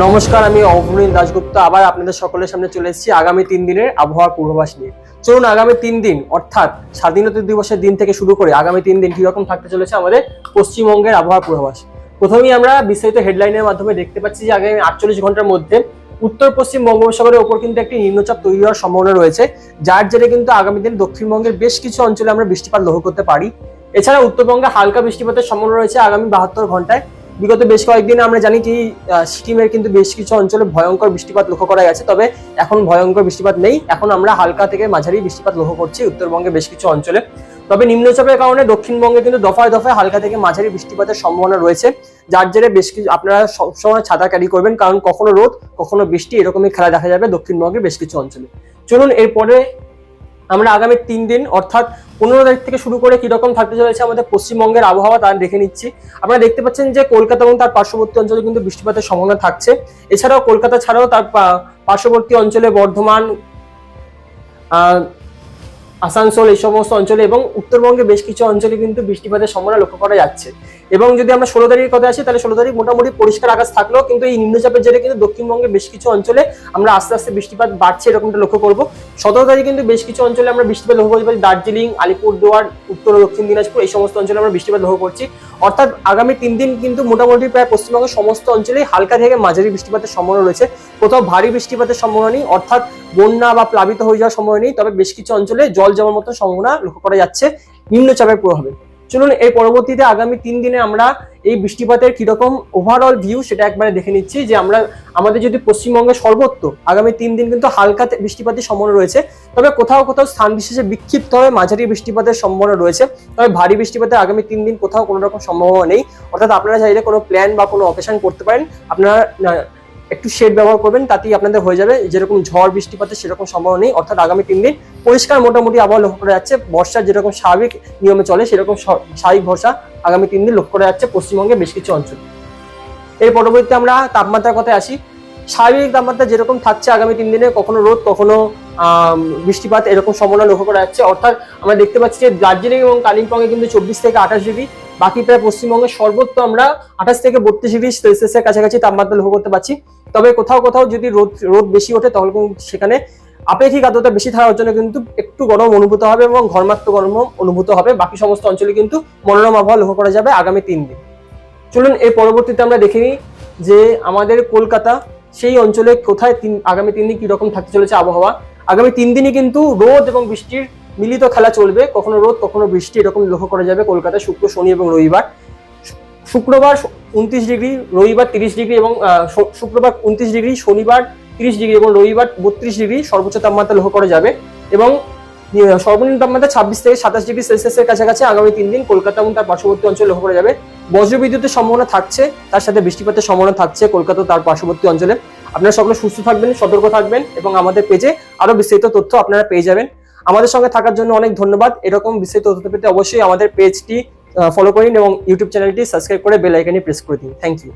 নমস্কার, আমি অভনীন দাশগুপ্ত। আবার আপনাদের সকলের সামনে চলে এসেছি আগামী তিন দিনের আবহাওয়ার পূর্বাভাস নিয়ে। চলুন, আগামী তিন দিন, অর্থাৎ স্বাধীনতা দিবসের দিন থেকে শুরু করে আগামী তিন দিন কীরকম থাকতে চলেছে আমাদের পশ্চিমবঙ্গের আবহাওয়ার পূর্বাভাস। প্রথমেই আমরা বিস্তারিত হেডলাইনের মাধ্যমে দেখতে পাচ্ছি যে আগামী আটচল্লিশ ঘণ্টার মধ্যে উত্তর পশ্চিম বঙ্গোপসাগরের ওপর কিন্তু একটি নিম্নচাপ তৈরি হওয়ার সম্ভাবনা রয়েছে, যার জেরে কিন্তু আগামী দিন দক্ষিণবঙ্গের বেশ কিছু অঞ্চলে আমরা বৃষ্টিপাত লক্ষ্য করতে পারি। এছাড়া উত্তরবঙ্গে হালকা বৃষ্টিপাতের সম্ভাবনা রয়েছে আগামী বাহাত্তর ঘন্টায়। বিগত বেশ কয়েকদিন আমরা জানি কি সিকিমের কিন্তু বেশ কিছু অঞ্চলে ভয়ঙ্কর বৃষ্টিপাত লক্ষ্য করা গেছে। তবে এখন ভয়ঙ্কর বৃষ্টিপাত নেই। এখন আমরা হালকা থেকে মাঝারি বৃষ্টিপাত লক্ষ্য করছি উত্তরবঙ্গে বেশ কিছু অঞ্চলে। তবে নিম্নচাপের কারণে দক্ষিণবঙ্গে কিন্তু দফায় দফায় হালকা থেকে মাঝারি বৃষ্টিপাতের সম্ভাবনা রয়েছে। যার জেরে বেশ কিছু, আপনারা সবসময় ছাতা ক্যারি করবেন, কারণ কখনো রোদ, কখনো বৃষ্টি এরকমই খেলা দেখা যাবে দক্ষিণবঙ্গের বেশ কিছু অঞ্চলে। চলুন এরপরে আমরা আগামী তিন দিন, অর্থাৎ পনেরো তারিখ থেকে শুরু করে কীরকম থাকতে চলেছে আমাদের পশ্চিমবঙ্গের আবহাওয়া তা দেখে নিচ্ছি। আপনারা দেখতে পাচ্ছেন যে কলকাতা এবং তার পার্শ্ববর্তী অঞ্চলে কিন্তু বৃষ্টিপাতের সম্ভাবনা থাকছে। এছাড়াও কলকাতা ছাড়াও তার পার্শ্ববর্তী অঞ্চলে বর্ধমান আসানসোল এই সমস্ত অঞ্চলে এবং উত্তরবঙ্গে বেশ কিছু অঞ্চলে কিন্তু বৃষ্টিপাতের সম্ভাবনা লক্ষ্য করা যাচ্ছে। এবং যদি আমরা ষোলো তারিখের কথা আসি, তাহলে ষোলো তারিখ মোটামুটি পরিষ্কার আকাশ থাকলেও কিন্তু এই নিম্নচাপের জেরে কিন্তু দক্ষিণবঙ্গে বেশ কিছু অঞ্চলে আমরা আস্তে আস্তে বৃষ্টিপাত বাড়ছে এরকমটা লক্ষ্য করব। সতেরো তারিখ কিন্তু বেশ কিছু অঞ্চলে আমরা বৃষ্টিপাত লক্ষ্য করতে পারি দার্জিলিং, আলিপুরদুয়ার, উত্তর দক্ষিণ দিনাজপুর, এই সমস্ত অঞ্চলে আমরা বৃষ্টিপাত লক্ষ্য করছি। অর্থাৎ আগামী তিন দিন কিন্তু মোটামুটি প্রায় পশ্চিমবঙ্গের সমস্ত অঞ্চলেই হালকা থেকে মাঝারি বৃষ্টিপাতের সম্ভাবনা রয়েছে। কোথাও ভারী বৃষ্টিপাতের সম্ভাবনা নেই, অর্থাৎ বন্যা বা প্লাবিত হয়ে যাওয়ার সম্ভাবনা নেই, তবে বেশ কিছু অঞ্চলে জল জমার মতো সম্ভাবনা লক্ষ্য করা যাচ্ছে। নিম্নচাপের প্রভাবে। চলুন এর পরবর্তীতে আগামী তিন দিনে আমরা এই বৃষ্টিপাতের কীরকম ওভারঅল ভিউ সেটা একবারে দেখে নিচ্ছি যে আমরা, আমাদের যদি পশ্চিমবঙ্গের সর্বত্র আগামী তিন দিন কিন্তু হালকা বৃষ্টিপাতের সম্ভাবনা রয়েছে। তবে কোথাও কোথাও স্থান বিশেষে বিক্ষিপ্তভাবে মাঝারি বৃষ্টিপাতের সম্ভাবনা রয়েছে। তবে ভারী বৃষ্টিপাতের আগামী তিন দিন কোথাও কোনো রকম সম্ভাবনা নেই। অর্থাৎ আপনারা চাইলে কোনো প্ল্যান বা কোনো অপারেশন করতে পারেন। আপনারা একটু শেড ব্যবহার করবেন, তাতেই আপনাদের হয়ে যাবে। যেরকম ঝড়, বৃষ্টিপাতের সেরকম সম্ভাবনা নেই। অর্থাৎ আগামী তিন দিন পরিষ্কার মোটামুটি আবহাওয়া লক্ষ্য করা যাচ্ছে। বর্ষার যেরকম স্বাভাবিক নিয়মে চলে, সেরকম স্বাভাবিক বর্ষা আগামী তিন দিন লক্ষ্য করা যাচ্ছে পশ্চিমবঙ্গে বেশ কিছু অঞ্চল। এর পরবর্তীতে আমরা তাপমাত্রার কথায় আসি। স্বাভাবিক তাপমাত্রা যেরকম থাকছে আগামী তিন দিনে, কখনো রোদ, কখনো বৃষ্টিপাত, এরকম সম্ভাবনা লক্ষ্য করা যাচ্ছে। অর্থাৎ আমরা দেখতে পাচ্ছি যে দার্জিলিং এবং কালিম্পংয়ে কিন্তু চব্বিশ থেকে আঠাশ ডিগ্রি বাকি প্রায় পশ্চিমবঙ্গের সর্বত্র আমরা আঠাশ থেকে বত্রিশ ডিগ্রি সেলসিয়াসের কাছাকাছি তাপমাত্রা লক্ষ্য করতে পারছি। তবে কোথাও কোথাও যদি রোদ রোদ বেশি ওঠে, তাহলে সেখানে আপেক্ষিক আর্দ্রতা বেশি থাকার জন্য কিন্তু একটু গরম অনুভূত হবে এবং ঘর্মাক্ত গরম অনুভূত হবে। বাকি সমস্ত অঞ্চলে কিন্তু মনোরম আবহাওয়া লক্ষ্য করা যাবে আগামী তিন দিন। চলুন, এর পরবর্তীতে আমরা দেখে নিই যে আমাদের কলকাতা, সেই অঞ্চলে কোথায় তিন, আগামী তিন দিন কীরকম থাকতে চলেছে আবহাওয়া। আগামী তিন দিনই কিন্তু রোদ এবং বৃষ্টির মিলিত খেলা চলবে, কখনো রোদ, কখনো বৃষ্টি, এরকম লক্ষ্য করা যাবে। কলকাতায় শুক্র, শনি এবং রবিবার। শুক্রবার উনত্রিশ ডিগ্রি, রবিবার তিরিশ ডিগ্রি এবং শুক্রবার উনত্রিশ ডিগ্রি, শনিবার তিরিশ ডিগ্রি এবং রবিবার বত্রিশ ডিগ্রি সর্বোচ্চ তাপমাত্রা লক্ষ্য করা যাবে। এবং সর্বনিম্ন তাপমাত্রা ছাব্বিশ থেকে সাতাশ ডিগ্রি সেলসিয়াসের কাছাকাছি আগামী তিন দিন কলকাতা এবং তার পার্শ্ববর্তী অঞ্চলে লক্ষ্য করা যাবে। বজ্রবিদ্যুতের সম্ভাবনা থাকছে, তার সাথে বৃষ্টিপাতের সম্ভাবনা থাকছে কলকাতা তার পার্শ্ববর্তী অঞ্চলে। আপনারা সকলে সুস্থ থাকবেন, সতর্ক থাকবেন এবং আমাদের পেজে আরও বিস্তারিত তথ্য আপনারা পেয়ে যাবেন। আমাদের সঙ্গে থাকার জন্য অনেক ধন্যবাদ। এরকম বিস্তারিত তথ্য পেতে অবশ্যই আমাদের পেজটি ফলো করুন এবং ইউটিউব চ্যানেলটি সাবস্ক্রাইব করে বেল প্রেস করে দিন। Thank you